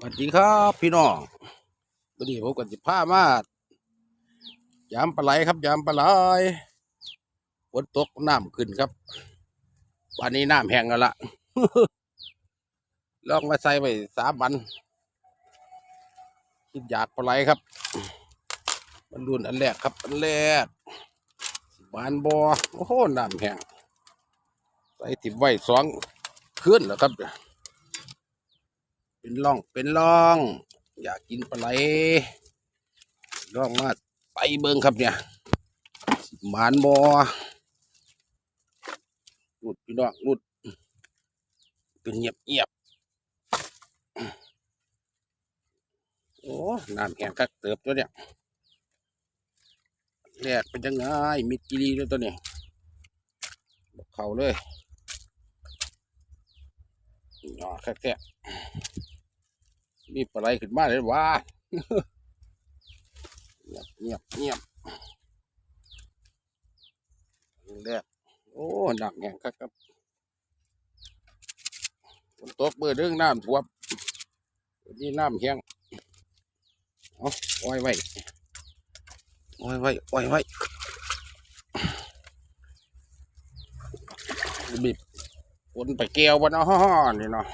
สวัสดีครับพี่น้องวันนี้ผมกับจิพามายามปลาไหลครับ ยามปลาไหลฝนตกน้ำขึ้นครับ วันนี้น้ำแห้งแล้วละลองมาใส่ไปสามวันคิดอยากปลาไหลครับ มันรุนอันแรกครับ อันแรกบานบอโอ้โหน้ำแห้งใส่ติดไว้สองคืนแล้วครับ เป็นร่องเป็นร่อง อยากกินปลาไหลร่องมาไปเบิงครับเนี่ยหมานบอรุดพี่น้องรุดเป็นเงียบเงียบโอ้น้ำแห้งคักเติบตัวเนี่ยแรกเป็นยังไงมิดกีรีด้วยตัวนี้บอกเขาเลยหยอแค่ๆ มีปลาไหลขึ้นมาเลยว่าเงียบเงียบเงียบแรกโอ้หนักแห่งครับครับฝนตกเบื่อเรื่องน้ำท่วมวันนี่น้ำแห้งเอาไว้ไว้ไว้ไว้ไว้ไว้บีบฝนไปแก้ววันอ้อนี่เนาะ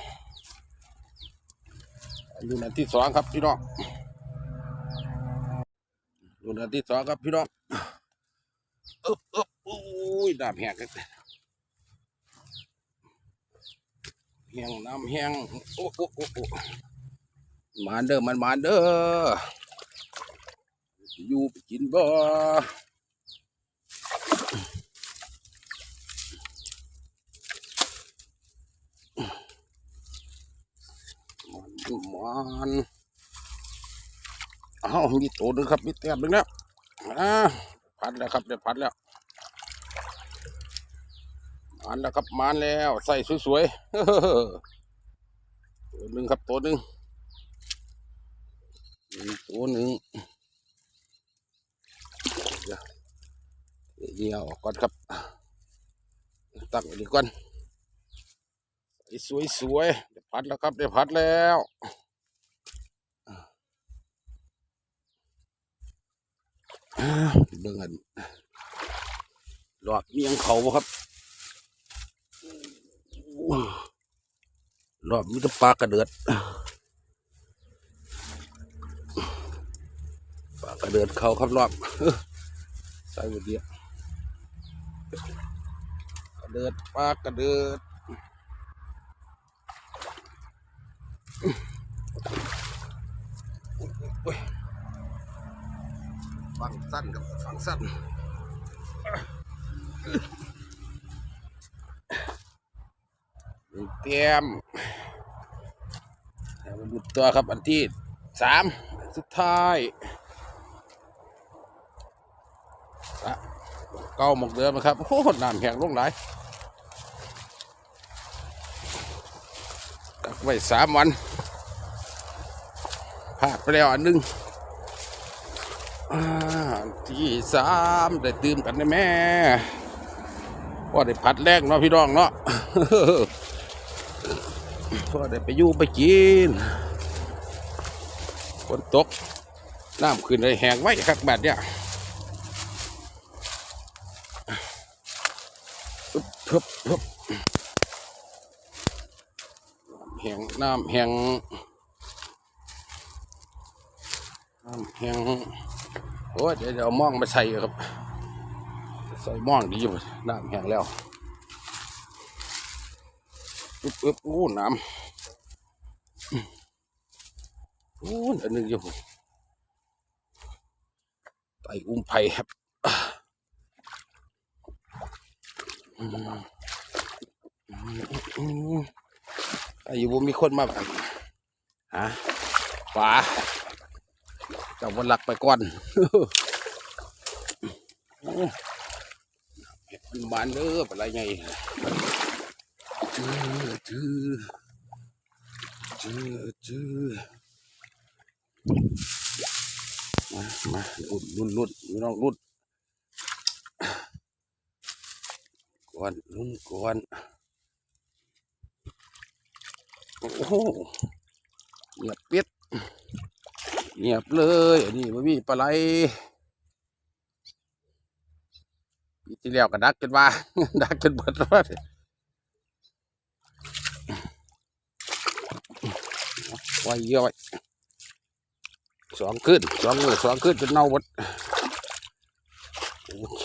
อยู่ในที่สองครับพี่น้องอยู่ในที่สองครับพี่น้องอึ๊บอึ๊บอุ้ยน้ำแห้งครับแห้งน้ำแห้งโอ้โอ้โอ้โอ้มานเด้อมันมานเด้ออยู่ไปกินบ่ มันอ้าวมีตัวหนึงครับ มีแต้มหนึงแล้วอ่าพัดแล้วครับเดี๋ยวพัดแล้วมันแล้วครับมันแล้ว ใส่สวยๆตัวหนึ่งครับตัวหนึ่งอีตัวหนึ่งเดี๋ยวเดี๋ยวออกก่อนครับตั้งไว้ดีก่อนใส่สวยๆเดี๋ยวพัดแล้วครับเดี๋ยวพัดแล้วอ่า เบิ่งกันหลอดเมียงเขาบ่ครับรอบมีแต่ปลากระเดือดปลากระเดือดเขาครับรอบใส่หมดเดียวกระเดือดปลากระเดือดโอ้ย ฟังสั้นกับฟังสั้นเตรียมเอามาดูตัวครับอันที่สามสุดท้ายอะเก้าหมกเดิมนะครับ โอ้โหน้ำแข็งลงไหลายตักไว้สามวันพลาดไปแล้วอันหนึ่งอ่าอัน ที่สามได้ตื่มกันได้แม่ว่าได้พัดแรกเนาะพี่น้องเนาะพอได้ไปยู่ไปกินฝนตกน้ำขึ้นเลยแหงไว้ครับแบบเนี้ยอึ๊บพึบพึบน้ำแหงน้ำแหง น้ำแหงโอ้ยเดี๋ยวเดี๋ยวเอามองมาใส่ครับ ใส่มองดีอยู่น้ำแหงแล้วอึบอึบอู้น้ำอู้อันนึงอยู่ไตอุ้มไผ่ครับอือืมไอ้อยู่บ่มีคนมาแบบฮะฝา เจ้าวันหลักไปก่อนเห็ดมันบานเด้อเป็นไรไงจือจือจือจือมามาลุดลุดลุดไม่ต้องลุดก่อนลุ่มก่อนโอ้โหเงียบปิด เงียบเลยอันนี้มันมีปลาไหลปีที่แล้วก็ดักจนว่า ดักจนเบิดว่าไว้เยอะไว้สองขึ้นสองมือสองขึ้นจนเน่าหมดโอเค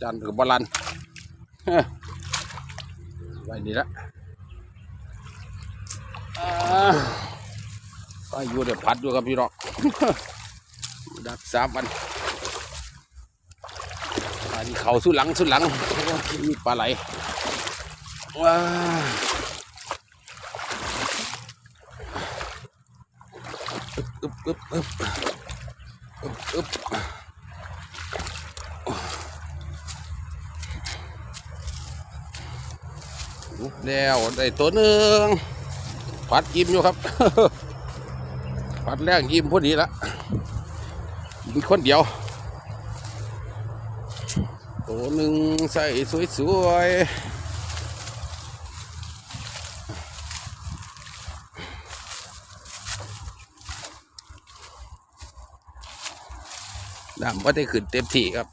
จานกับบอลันไว้ดีละ อ่าไปอยู่เดี๋ยวพัดอยู่กับพี่น้องดักสามวันอันนี้เขาสุดหลังสุดหลังมีปลาไหลว้าอึบอึบอึบอึบอึบแล้วได้ตัวหนึ่ง พัดยิ้มอยู่ครับพัดแรกยิ้มพอดีละมีคนเดียวตัวหนึ่งใส่สวยๆนำว่าได้ขึ้นเต็มที่ครับ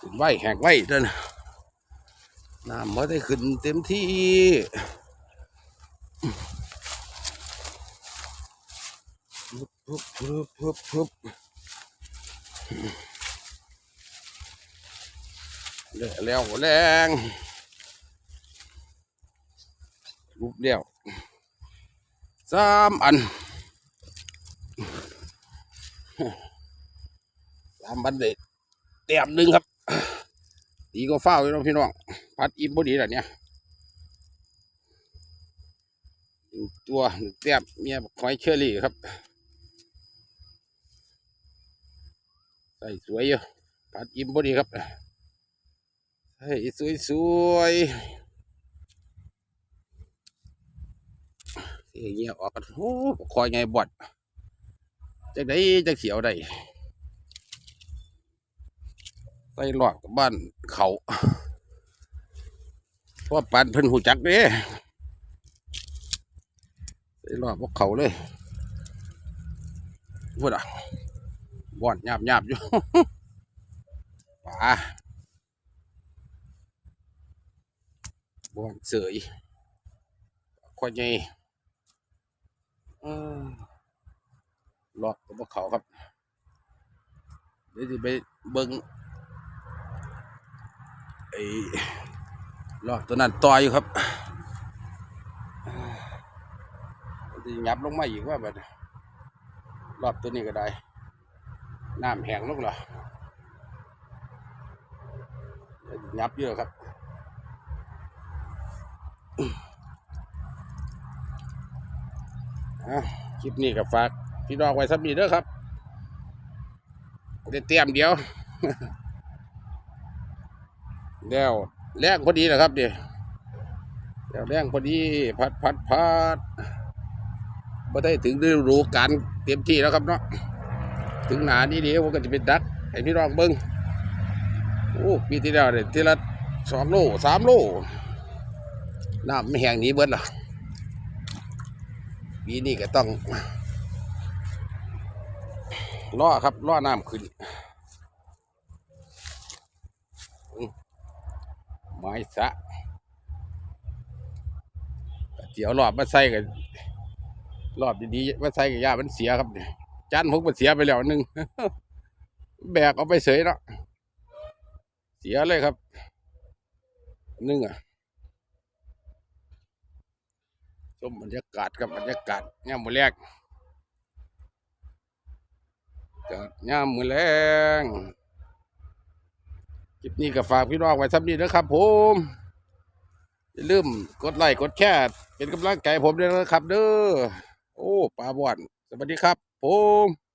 ขึ้นไหวแหกไหวเด้อนะน้ำว่าได้ขึ้นเต็มที่ ปุ๊บปุ๊บปุ๊บปุ๊บเละแล้วแรงลุกเดียวสามอันสามอันเลยเต็มหนึ่งครับดีก็เฝ้าอยู่น้องพี่น้องพัดอิ่มพอดีแหละเนี่ยตัวหนึ่งแต้มเมียบอกหอยเชอรี่ครับ ใส่สวยอยู่ผัดอิ่มพอดีครับใส่สวยสวยๆเสียเงี้ยออกกันโอ้คอยไงบอดจากไหนจะเขียวได้ใส่หลอกกับบ้านเขาเพราะปานเพิ่นหูจักเด้ใส่หลอกพวกเขาเลยพูดอะ บ่อนหยาบหยาบอยู่ป่าบ่อนเสยควายใหญ่เออหลอกกับพวกเขาครับ เดี๋ยวจะไปเบิ้งไอ้หลอกตัวนั้นต่ออยู่ครับจะยับลงมาอีกว่าแบบรอบตัวนี้ก็ได้ น้ำแห้งลงเหรอยับเยอะครับคลิปนี้กับฝากพี่น้องไว้สักนิดเด้อครับได้เตรียมเดียวแล้วแรงพอดีนะครับเดี๋ยวแล้วแรงพอดี พัดพัดพัดไม่ได้ถึงฤดูการเต็มที่แล้วครับเนาะ ถึงหนานี้เดียวผมก็จะเป็นดักให้พี่น้องเบิ้งโอ้ปีที่แล้วเนี่ยทีละสองโลสามโลน้ำไม่แห้งหนี้เบิ้ลหรอปีนี้ก็ต้องล่อครับล่อน้ำขึ้นไม้สะเดี๋ยวรอบมาใส่กันรอบดีๆมาใส่กับยามันเสียครับเนี่ย จานผมก็เสียไปแล้วหนึ่งแบกเอาไปเสยเนาะเสียเลยครับหนึ่งอะชมบรรยากาศกับบรรยากาศย่ามมือแรกเกิดย่ามมือแรงคลิปนี้ก็ฝากพี่น้องไว้สักนิดนะครับ ผมอย่าลืมกดไลค์กดแชร์เป็นกำลังใจผมด้วยนะครับ เด้อโอ้ปลาบอนสวัสดีครับ ผม